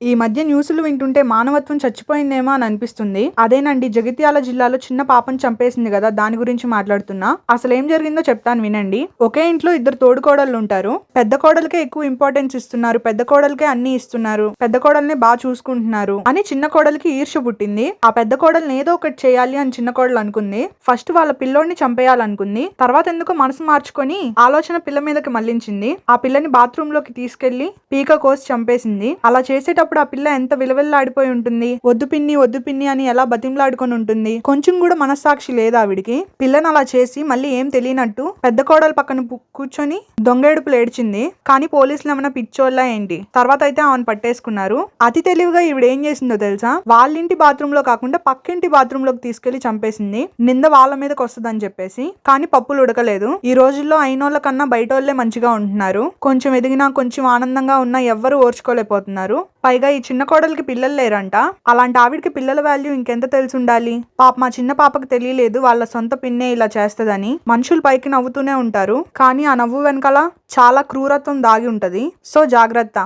ఈ మధ్య న్యూస్లు వింటుంటే మానవత్వం చచ్చిపోయిందేమో అని అనిపిస్తుంది. అదేనండి జగిత్యాల జిల్లాలో చిన్న పాపను చంపేసింది కదా దాని గురించి మాట్లాడుతున్నా. అసలు ఏం జరిగిందో చెప్తాను వినండి. ఒకే ఇంట్లో ఇద్దరు తోడుకోడళ్ళు ఉంటారు పెద్ద కోడలకే ఎక్కువ ఇంపార్టెన్స్ ఇస్తున్నారు. పెద్ద కోడలకే అన్ని ఇస్తున్నారు. పెద్ద కోడల్ని బాగా చూసుకుంటున్నారు అని చిన్న కోడలికి ఈర్ష పుట్టింది. ఆ పెద్ద కోడల్ని ఏదో ఒకటి చేయాలి అని చిన్న కోడలు అనుకుంది. ఫస్ట్ వాళ్ళ పిల్లోడిని చంపేయాలనుకుంది. తర్వాత ఎందుకో మనసు మార్చుకొని ఆలోచన పిల్ల మీదకి మళ్ళించింది ఆ పిల్లని బాత్రూమ్లోకి తీసుకెళ్ళి పీక కోసి చంపేసింది. అలా చేసేటప్పుడు ఆ పిల్ల ఎంత విలువెల్లాడిపోయి ఉంటుంది. వద్దు పిన్ని వద్దు పిన్ని అని ఎలా బతిమలాడుకొని ఉంటుంది. కొంచెం కూడా మనస్సాక్షి లేదా ఆవిడికి. పిల్లని అలా చేసి మళ్ళీ ఏం తెలియనట్టు పెద్ద కోడలు పక్కన కూర్చొని దొంగేడుపులు ఏడ్చింది. కానీ పోలీసులు ఏమైనా పిచ్చోళ్ళ ఏంటి? తర్వాత అయితే ఆమెను పట్టేసుకున్నారు. అతి తెలివిగా ఈవిడ ఏం చేసిందో తెలుసా? వాళ్ళింటి బాత్రూమ్లో కాకుండా పక్కింటి బాత్రూమ్లోకి తీసుకెళ్ళి చంపేసింది. నింద వాళ్ళ మీదకి వస్తుందని చెప్పేసి. కానీ పప్పులు ఉడకలేదు. ఈ రోజుల్లో అయినోళ్ళ కన్నా బయటోళ్ళే మంచిగా ఉంటున్నారు. కొంచెం ఎదిగినా కొంచెం ఆనందంగా ఉన్నా ఎవ్వరు ఓర్చుకోలేకపోతున్నారు. పైగా ఈ చిన్న కోడలికి పిల్లలు లేరంట. అలాంటి ఆవిడకి పిల్లల వాల్యూ ఇంకెంత తెలిసి ఉండాలి పాప మా చిన్న పాపకు తెలియలేదు. వాళ్ళ సొంత పిన్నే ఇలా చేస్తుందని మనుషులు పైకి నవ్వుతూనే ఉంటారు. కానీ ఆ నవ్వు వెనకాల చాలా క్రూరత్వం దాగి ఉంటది. సో జాగ్రత్త.